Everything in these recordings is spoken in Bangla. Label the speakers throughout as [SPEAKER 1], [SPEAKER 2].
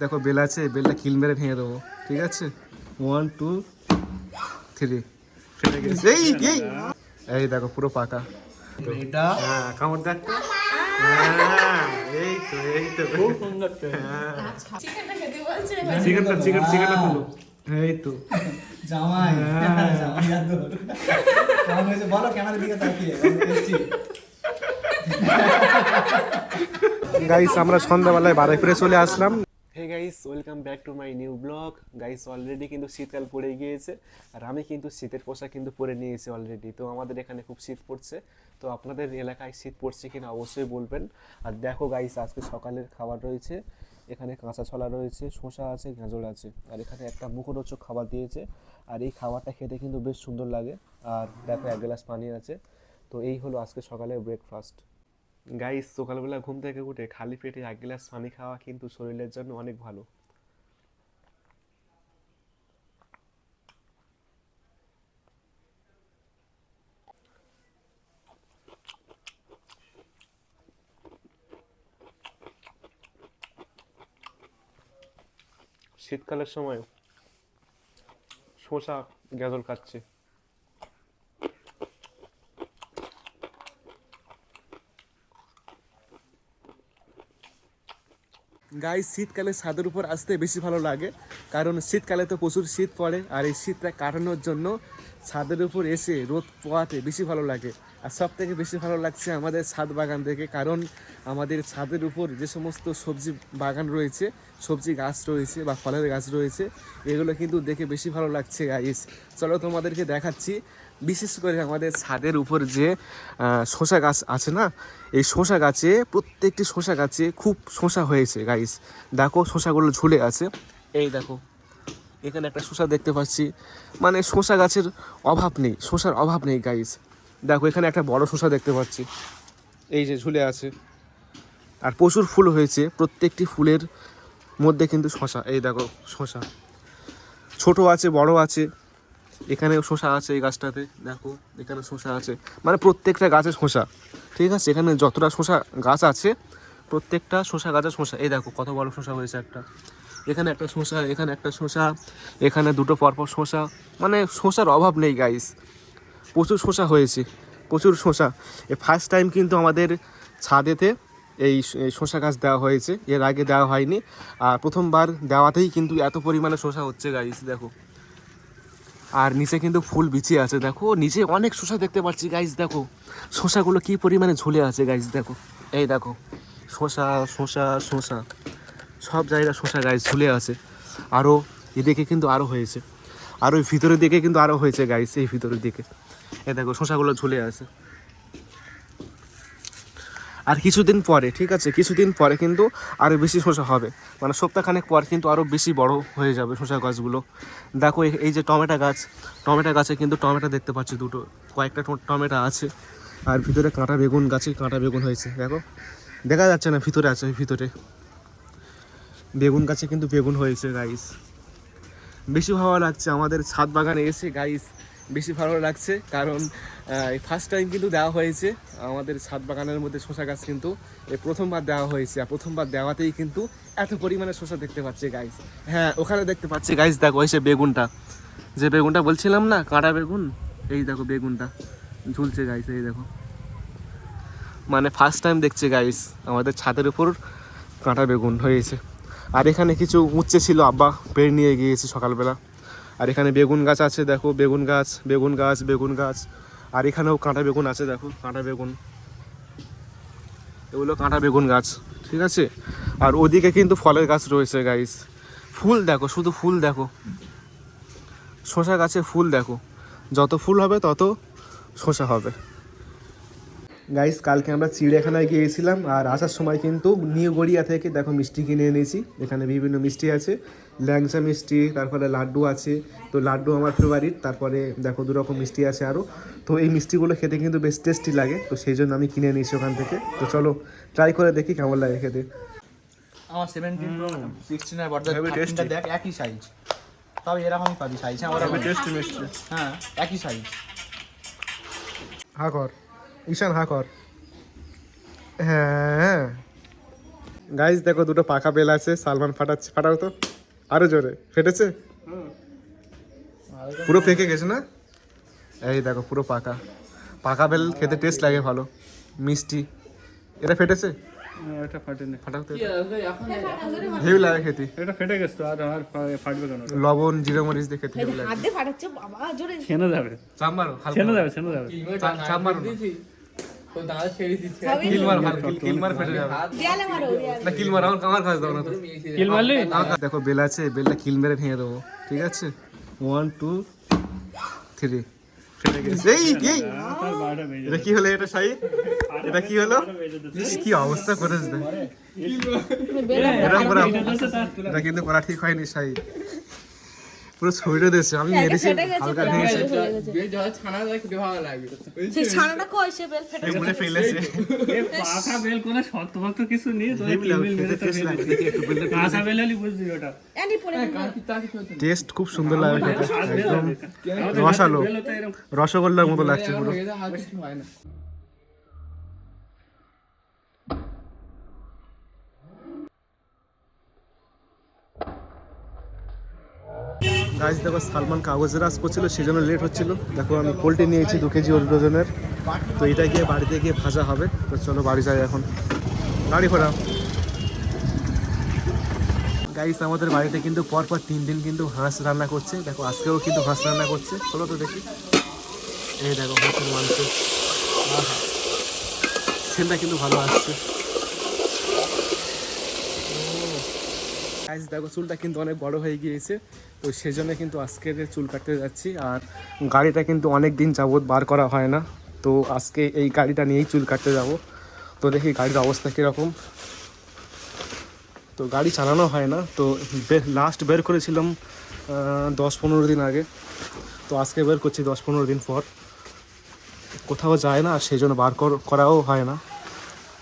[SPEAKER 1] দেখো বেল আছে বেলটা কিল মেরে ভেঙে দেবো ঠিক আছে? ওয়ান টু থ্রি ফেটে গেছে। এই এই। এই দেখো পুরো পাকা।
[SPEAKER 2] এটা?
[SPEAKER 1] হ্যাঁ কামড় দেখ। হ্যাঁ, এই তো এই তো।
[SPEAKER 2] খুব সুন্দর
[SPEAKER 3] চিকেনটা খেতে বলছে
[SPEAKER 1] চিকেনটা চিকেন চিকেনটা তুলো। এই তো।
[SPEAKER 2] জামাই। জামাই আদর কেমন হয়েছে বলো ক্যামেরার দিকে তাকিয়ে।
[SPEAKER 1] গাইস আমরা সন্ধ্যাবেলায় বাড়ি ফিরে চলে আসলাম। Guys welcome back to my new blog guys already কিন্তু শীতকাল পড়ে গিয়েছে, আর আমি কিন্তু শীতের পোশাক কিন্তু পরে নিয়েছি অলরেডি তো আমাদের এখানে খুব শীত পড়ছে, তো আপনাদের এলাকায় শীত পড়ছে কিনা অবশ্যই বলবেন। আর দেখো গাইস আজকে সকালের খাবার রয়েছে, এখানে কাঁচা ছলা রয়েছে, শসা আছে, গাজর আছে, আর এখানে একটা মুখরোচক খাবার দিয়েছে, আর এই খাবারটা খেতে কিন্তু বেশ সুন্দর লাগে। আর দেখো এক গ্লাস পানি আছে, তো এই হলো আজকে সকালের ব্রেকফাস্ট গাইস সকালবেলা ঘুম থেকে উঠে খালি পেটে এক গ্লাস পানি খাওয়া কিন্তু শরীরের জন্য অনেক ভালো। শীতকালের সময় শসা, গাজর খাচ্ছে। গাই শীতকালে ছাদের উপর আসতে বেশি ভালো লাগে। কারণ শীতকালে তো প্রচুর শীত পড়ে, আর এই শীতটা কাটানোর জন্য ছাদের উপর এসে রোদ পোয়াতে বেশি ভালো লাগে। আর সব থেকে বেশি ভালো লাগছে আমাদের ছাদ বাগান থেকে কারণ আমাদের ছাদের উপর যে সমস্ত সবজি বাগান রয়েছে, সবজি গাছ রয়েছে বা ফলের গাছ রয়েছে, এগুলো কিন্তু দেখে বেশি ভালো লাগছে গাইস চলো তোমাদেরকে দেখাচ্ছি। বিশেষ করে আমাদের ছাদের উপর যে শসা গাছ আছে না, এই শসা গাছে, প্রত্যেকটি শসা গাছে খুব শসা হয়েছে গাইস দেখো শসাগুলো ঝুলে আছে। এই দেখো, এখানে একটা শসা দেখতে পাচ্ছি। মানে শসা গাছের অভাব নেই, শসার অভাব নেই গাইস দেখো, এখানে একটা বড় শসা দেখতে পাচ্ছি। এই যে ঝুলে আছে। আর প্রচুর ফুল হয়েছে, প্রত্যেকটি ফুলের মধ্যে কিন্তু শসা। এই দেখো, শসা। ছোট আছে, বড় আছে। এখানেও শসা আছে এই গাছটাতে, দেখো, এখানে শসা আছে। মানে প্রত্যেকটা গাছে শসা, ঠিক আছে? এখানে যতটা শসা গাছ আছে, প্রত্যেকটা শসা গাছে শসা। এই দেখো, কত বড় শসা হয়েছে একটা। এখানে একটা শসা, এখানে একটা শসা, এখানে দুটো পরপর শসা। মানে শসার অভাব নেই গাইস প্রচুর শসা হয়েছে, প্রচুর শসা। এ ফার্স্ট টাইম কিন্তু আমাদের ছাদেতে এই শ- এই শসা গাছ দেওয়া হয়েছে। এর আগে দেওয়া হয়নি। আর প্রথমবার দেওয়াতেই কিন্তু এত পরিমাণে শসা হচ্ছে গাইস দেখো। আর নিচে কিন্তু ফুল বিছিয়ে আছে, দেখো। নিচে অনেক শসা দেখতে পাচ্ছি গাইজ দেখো। শসাগুলো কী পরিমাণে ঝুলে আছে গাইজ দেখো। এই দেখো, শসা শসা শসা। সব জায়গায় শসা গাইজ ঝুলে আছে। আরও এদিকে কিন্তু আরও হয়েছে। আর ওই ভিতরের দিকে কিন্তু আরও হয়েছে গাইজ এই ভিতরের দিকে। এই দেখো, শসাগুলো ঝুলে আছে। আর কিছুদিন পরে, ঠিক আছে? কিছুদিন পরে কিন্তু আরও বেশি শসা হবে। মানে সপ্তাহখানেক পর কিন্তু আরও বেশি বড় হয়ে যাবে শসা গাছগুলো। দেখো এই- যে টমেটো গাছ, টমেটো গাছে কিন্তু টমেটো দেখতে পাচ্ছি দুটো, কয়েকটা টমেটো আছে। আর ভিতরে কাঁটা বেগুন গাছে কাঁটা বেগুন হয়েছে, দেখো? দেখা যাচ্ছে না ভিতরে আছে, ভিতরে। বেগুন গাছে কিন্তু বেগুন হয়েছে গাইস বেশি ভালো লাগছে আমাদের ছাদ বাগানে এসে গাইস বেশি ভালো লাগছে, কারণ এই ফার্স্ট টাইম কিন্তু দেওয়া হয়েছে। আমাদের ছাদ বাগানের মধ্যে শসা গাছ কিন্তু এই প্রথমবার দেওয়া হয়েছে, আর প্রথমবার দেওয়াতেই কিন্তু এত পরিমাণে শসা দেখতে পাচ্ছি গাইস হ্যাঁ ওখানে দেখতে পাচ্ছি গাইস দেখো ওই সে বেগুনটা। যে বেগুনটা বলছিলাম না কাঁটা বেগুন? এই দেখো, বেগুনটা ঝুলছে গাইস এই দেখো। মানে ফার্স্ট টাইম দেখছে গাইস আমাদের ছাদের উপর কাঁটা বেগুন হয়েছে। আর এখানে কিছু উচ্ছে ছিল, আব্বা পেড়ে নিয়ে গিয়েছে সকালবেলা। আর এখানে বেগুন গাছ আছে, দেখো, বেগুন গাছ বেগুন গাছ বেগুন গাছ। আর এখানেও কাঁটা বেগুন আছে, দেখো, কাঁটা বেগুন। এগুলো কাঁটা বেগুন গাছ, ঠিক আছে? আর ওদিকে কিন্তু ফলের গাছ রয়েছে গাইস ফুল দেখো, শুধু ফুল দেখো। শশা গাছে ফুল দেখো। যত ফুল হবে, তত শশা হবে। গাইস কালকে আমরা চিড়িয়াখানায় গিয়েছিলাম আর আসার সময় কিন্তু নিউ গড়িয়া থেকে দেখো মিষ্টি কিনে এনেছি। এখানে বিভিন্ন মিষ্টি আছে। ল্যাংচা মিষ্টি তারপরে লাড্ডু আছে। তো লাড্ডু আমার ফেভারিট তারপরে দেখো দু রকম মিষ্টি আছে আরও তো এই মিষ্টিগুলো খেতে কিন্তু বেশ টেস্টি লাগে। তো সেই জন্য আমি কিনে নিয়েছি ওখান থেকে। তো চলো ট্রাই করে দেখি কেমন লাগে খেতে।
[SPEAKER 2] আমার সেভেন্টিন সিক্সটিন আর দেখ একই সাইজ তবে এরকমই পাবি সাইজ হ্যাঁ ওরকম।
[SPEAKER 1] টেস্টি মিষ্টি।
[SPEAKER 2] হ্যাঁ একই সাইজ
[SPEAKER 1] হা কর। ঈশান হা কর। হ্যাঁ। গাইজ দেখো দুটো পাকা বেল আছে সালমান ফাটাচ্ছে ফাটাও তো। আরও জোরে ফেটেছে? পুরো পেকে গেছে না? এই দেখো পুরো পাকা পাকা বেল খেতে টেস্ট লাগে ভালো। মিষ্টি। এটা ফেটেছে?
[SPEAKER 4] এটা ফাটেনি।
[SPEAKER 1] ফাটাও তো হেভি লাগে খেতে।
[SPEAKER 4] এটা ফেটে গেছে আর আর ফাটবে কেন
[SPEAKER 1] লবণ জিরে মরিচ দিয়ে খেতে হেভি লাগে।
[SPEAKER 3] হাত দিয়ে ফাটাচ্ছে বাবা জোরে।
[SPEAKER 4] ছেনে যাবে।
[SPEAKER 1] চাপ হালকা
[SPEAKER 4] ছেনে যাবে ছেনে যাবে।
[SPEAKER 1] মারো না। কিল মার কিল- মার ফেটে যাবে।
[SPEAKER 3] দেয়ালে মারো
[SPEAKER 1] না কিল মার আমার আমার কাজ দাও না তো।
[SPEAKER 4] কিল মারলি?
[SPEAKER 1] দেখো বেল আছে বেলটা কিল মেরে ভেঙে দেবো। ঠিক আছে? ওয়ান টু থ্রি ফেটে গেছে। এই এই। এটা কি হলো এটা সাই এটা কি হলো? কি অবস্থা করেছে এটা কিন্তু করা ঠিক হয়নি সাই পুরো দিয়েছে আমি মেরেছি হালকা ভেঙেছে
[SPEAKER 3] সেই ছানাটা কই? সে বেল ফেটে
[SPEAKER 1] এই ফেলেছে।
[SPEAKER 4] এ পাকা বেল কোনো শক্ত ভক্ত কিছু নেই তো
[SPEAKER 1] হেভি লাগে। একটু
[SPEAKER 4] বেল হলে ওটা।
[SPEAKER 3] এনি পড়ে
[SPEAKER 1] টেস্ট খুব সুন্দর লাগে একদম রসালো। রসগোল্লার মতো লাগছে পুরো। গাছ দেখো, সালমান কাগজের রাজ করছিল সেই জন্য লেট হচ্ছিল। দেখো, আমি পোলট্রি নিয়েছি দু কেজি ওজনের। তো এটা গিয়ে বাড়িতে গিয়ে ভাজা হবে। তো চলো, বাড়ি যাই এখন। গাড়ি ঘোড়া গাইস আমাদের বাড়িতে কিন্তু পরপর তিন দিন কিন্তু হাঁস রান্না করছে। দেখো, আজকেও কিন্তু হাঁস রান্না করছে। চলো তো দেখি। এই দেখো, হাঁসের মাংস। সেলটা কিন্তু ভালো আসছে। গাইস দেখো, চুলটা কিন্তু অনেক বড় হয়ে গিয়েছে। তো সেজন্য কিন্তু আজকে চুল কাটতে যাচ্ছি আর গাড়িটা কিন্তু অনেক দিন যাবৎ বার করা হয় না। তো আজকে এই গাড়িটা নিয়েই চুল কাটতে যাব। তো দেখি গাড়ির অবস্থা কীরকম। তো গাড়ি চালানো হয় না। তো লাস্ট বের করেছিলাম দশ পনেরো দিন আগে। তো আজকে বের করছি দশ পনেরো দিন পর। কোথাও যায় না, আর সেই জন্য বার কর- করাও হয় না।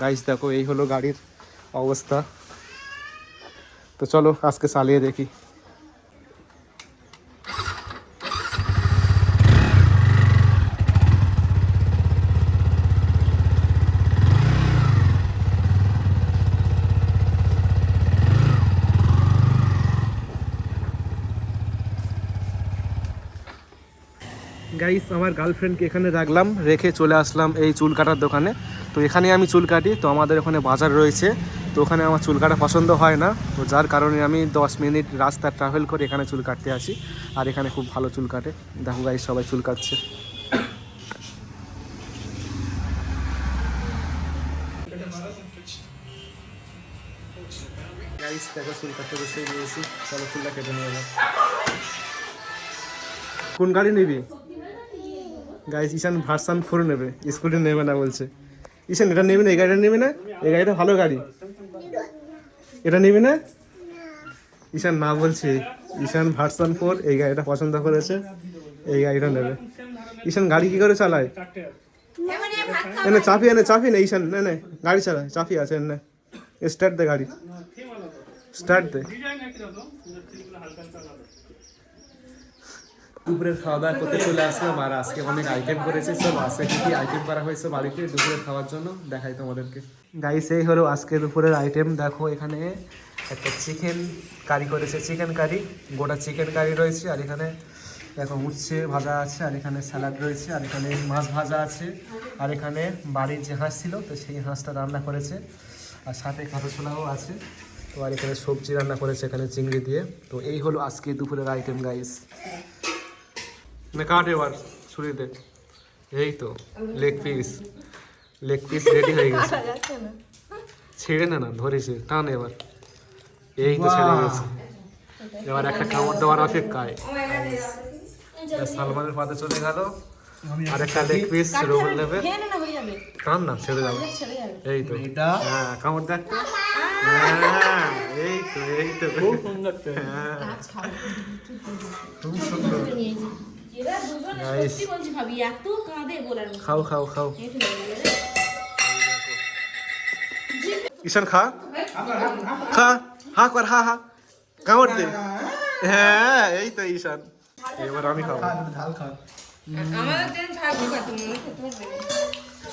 [SPEAKER 1] গাইস দেখো, এই হলো গাড়ির অবস্থা। তো চলো, আজকে চালিয়ে দেখি। গাইস আমার গার্লফ্রেন্ডকে এখানে রাখলাম, রেখে চলে আসলাম এই চুল কাটার দোকানে। তো এখানে আমি চুল কাটি, তো আমাদের ওখানে বাজার রয়েছে। তো ওখানে আমার চুল কাটা পছন্দ হয় না। তো যার কারণে আমি দশ মিনিট রাস্তা ট্রাভেল করে এখানে চুল কাটতে আসি। আর এখানে খুব ভালো চুল কাটে। দেখো গাইস সবাই চুল কাটছে। গাইস দেখো চুল কাটতে চুলটা কেটে নিয়ে এলাম কোন গাড়ি নিবি? গাইস ঈশান ভার্সান ফোর নেবে। স্কুটি নেবে না বলছে। ঈশান এটা নেবে না? এই গাড়িটা নেবে না? এই গাড়িটা ভালো গাড়ি। এটা নেবে না? ঈশান না বলছে। ঈশান ভার্সান ফোর এই গাড়িটা পছন্দ করেছে। এই গাড়িটা নেবে। ঈশান গাড়ি কি করে চালায়? এনে চাপি এনে চাপি না ঈশান না না, গাড়ি চালায়। চাপি আছে এনে স্টার্ট দে গাড়ি। স্টার্ট দে। দুপুরের খাওয়া দাওয়া করতে চলে আসলাম আর আজকে অনেক আইটেম করেছে। চলো আজকে কি কি আইটেম করা হয়েছে বাড়িতে দুপুরে খাওয়ার জন্য, দেখাই তোমাদেরকে। গাইস এই হলো আজকে দুপুরের আইটেম দেখো, এখানে একটা চিকেন কারি করেছে। চিকেন কারি গোটা চিকেন কারি রয়েছে আর এখানে দেখো উচ্ছে ভাজা আছে আর এখানে স্যালাড রয়েছে আর এখানে মাছ ভাজা আছে আর এখানে বাড়ির যে হাঁস ছিল, তো সেই হাঁসটা রান্না করেছে। আর সাথে কাঁচা ছোলাও আছে। তো আর এখানে সবজি রান্না করেছে এখানে চিংড়ি দিয়ে। তো এই হলো আজকে দুপুরের আইটেম গাইস না কাট এবার ছুরিতে। এই তো leg piece leg piece ready হয়ে গেছে। ছেড়ে না না ধরেছে টান এবার। এই তো ছেড়ে গেছে। এবার একটা কামড় দেওয়ার অপেক্ষায়। সালমানের পাতে চলে গেল। আর একটা লেগ পিস রোল নেবে।
[SPEAKER 3] হয়ে যাবে।
[SPEAKER 1] টান না ছেড়ে যাবে। এই তো। হ্যাঁ কামড় দেখ। হ্যাঁ এই তো এই তো। খুব সুন্দর হ্যাঁ। খুব। সুন্দর।
[SPEAKER 3] এরা দুজন সত্যি বলছি ভাবি এত কাঁদে বলার
[SPEAKER 1] খাও খাও খাও। ঈশান খা। খা হা কর হা হা। কামড় দে। হ্যাঁ এই তো ঈশান। এবার আমি খাব।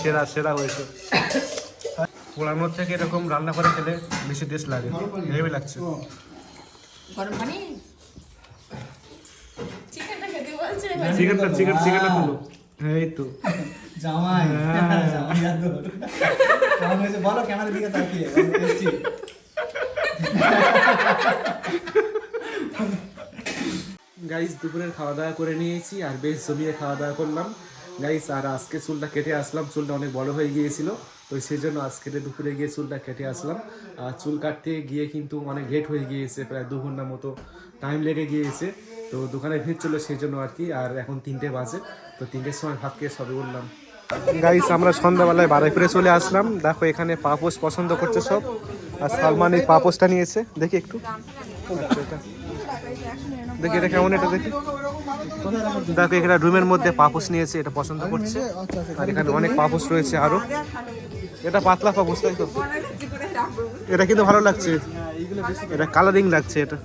[SPEAKER 1] সেরা সেরা হয়েছে। পোড়ানোর থেকে এরকম রান্না করে খেলে বেশি টেস্ট লাগে? হেভি লাগছে
[SPEAKER 3] গরম পানি চিকেনটা খেতে বলছে
[SPEAKER 1] চিকেনটা চিকেন চিকেনটা তুলো। এই তো।
[SPEAKER 2] জামাই জামাই আদর কেমন হয়েছে? বলো ক্যামেরা দিকে তাকিয়ে। টেস্টি
[SPEAKER 1] গাইস দুপুরের খাওয়া দাওয়া করে নিয়েছি আর বেশ জমিয়ে খাওয়া দাওয়া করলাম। গাইস আর আজকে চুলটা কেটে আসলাম। চুলটা অনেক বড় হয়ে গিয়েছিল তো সেই জন্য আজকে দুপুরে গিয়ে চুলটা কেটে আসলাম। আর চুল কাটতে গিয়ে কিন্তু অনেক লেট হয়ে গিয়েছে প্রায় দু ঘণ্টা মতো টাইম লেগে গিয়েছে। তো দোকানে ভিড় ছিল সেই জন্য আর কি, আর এখন তিনটে বাজে, তো তিনটের সময় ভাত খেয়ে সবে উঠলাম। গাইস আমরা সন্ধ্যাবেলায় বারাইপুরে চলে আসলাম। দেখো এখানে পাপোশ পছন্দ করছে সব, আর সালমান এই পাপোশটা নিয়েছে। দেখি একটু। দেখি এটা কেমন এটা দেখি। দেখো এখানে রুমের মধ্যে পাপোশ নিয়েছে, এটা পছন্দ করছে। আর এখানে অনেক পাপোশ রয়েছে আরও। এটা পাতলা পাপোশ, তাই তো? এটা কিন্তু ভালো লাগছে। এটা কালারিং লাগছে এটা।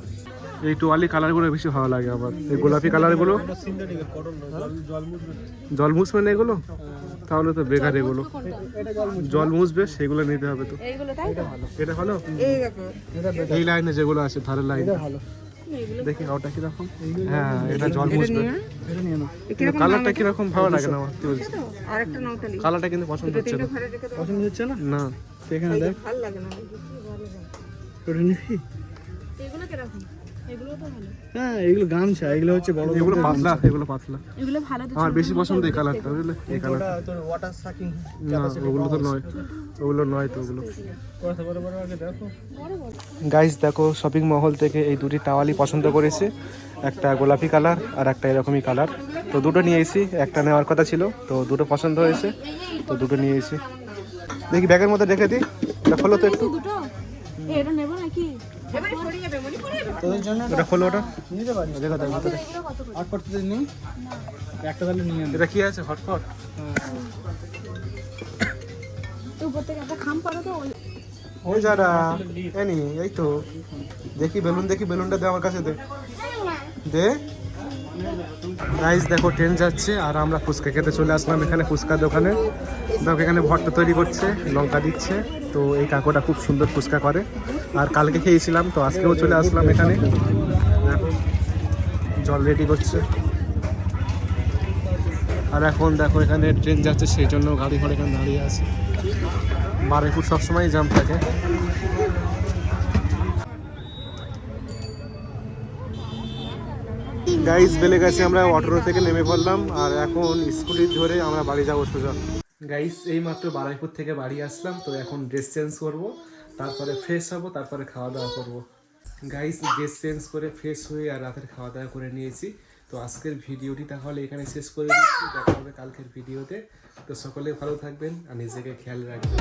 [SPEAKER 1] এই টোয়ালি কালারগুলো বেশি ভালো লাগে আমার। এই গোলাপি কালারগুলো। জল মুছবে না এগুলো? তাহলে তো বেকার এগুলো। জল মুছবে সেগুলো নিতে হবে তো।
[SPEAKER 3] এইগুলো তাই তো
[SPEAKER 1] এটা ভালো? এই লাইনে যেগুলো আছে ধারের লাইনে। দেখি ওটা কীরকম? হ্যাঁ এটা জল মুছবে। কালারটা কীরকম ভালো লাগে না আমার
[SPEAKER 5] নাও তাহলে
[SPEAKER 1] কালারটা কিন্তু পছন্দ হচ্ছে না।
[SPEAKER 4] পছন্দ হচ্ছে না?
[SPEAKER 1] না।
[SPEAKER 4] এখানে দেখ।
[SPEAKER 5] ভালো লাগে না।
[SPEAKER 4] হ্যাঁ এগুলো গামছা এগুলো হচ্ছে বড়
[SPEAKER 1] এগুলো পাতলা এগুলো পাতলা।
[SPEAKER 3] এগুলো ভালো তো
[SPEAKER 1] আমার বেশি পছন্দ এই কালারটা বুঝলে? এই কালার
[SPEAKER 2] তোর ওয়াটার সাকিং
[SPEAKER 1] ওগুলো তো নয়। ওগুলো নয় তো ওগুলো।
[SPEAKER 4] কত বড় বড় আগে দেখো।
[SPEAKER 1] গাইস দেখো শপিং মহল থেকে এই দুটি টাওয়ালি পছন্দ করেছে। একটা গোলাপি কালার আর একটা এরকমই কালার। তো দুটো নিয়ে এসেছি একটা নেওয়ার কথা ছিল তো দুটো পছন্দ হয়েছে। তো দুটো নিয়ে এসেছি দেখি ব্যাগের মধ্যে রেখে দিই। এটা খোলো তো একটু।
[SPEAKER 3] দুটো? এটা নেব নাকি?
[SPEAKER 2] তোদের জন্য
[SPEAKER 1] এটা খোলো ওটা।
[SPEAKER 2] নিতে পারিস।
[SPEAKER 1] দেখা দেয় ভিতরে।
[SPEAKER 2] আট করতে নেই
[SPEAKER 4] একটা তাহলে নিয়ে
[SPEAKER 1] এটা কি আছে? হটপট?
[SPEAKER 3] তো উপর থেকে একটা খাম পারো তো ওই-
[SPEAKER 1] ওই যারা এনি এই তো। দেখি বেলুন দেখি বেলুনটা দে আমার কাছে দে। দে। গাইস দেখো ট্রেন যাচ্ছে আর আমরা ফুচকা খেতে চলে আসলাম এখানে ফুচকা দোকানে। দেখো, এখানে ভর্তা তৈরি করছে, লঙ্কা দিচ্ছে। তো এই কাকুটা খুব সুন্দর ফুচকা করে। আর কালকে খেয়েছিলাম, তো আজকেও চলে আসলাম এখানে। জল রেডি করছে। আর এখন দেখো, এখানে ট্রেন যাচ্ছে সেই জন্য গাড়ি ঘোড়া এখানে দাঁড়িয়ে আছে। বারুইপুর সবসময় জাম থাকে। গাইস বেলে গেছে, আমরা অটো থেকে নেমে পড়লাম। আর এখন স্কুটি ধরে আমরা বাড়ি যাব সোজা। গাইস এই মাত্র বারাইপুর থেকে বাড়ি আসলাম, তো এখন ড্রেস চেঞ্জ করব, তারপরে ফ্রেশ হব, তারপরে খাওয়া দাওয়া করব। গাইস ড্রেস চেঞ্জ করে ফ্রেশ হয়ে আর রাতের খাওয়া দাওয়া করে নিয়েছি। তো আজকের ভিডিওটি তাহলে এখানে শেষ করে দিচ্ছি, দেখা হবে কালকের ভিডিওতে। তো সকলে ভালো থাকবেন আর নিজেকে খেয়াল রাখবেন।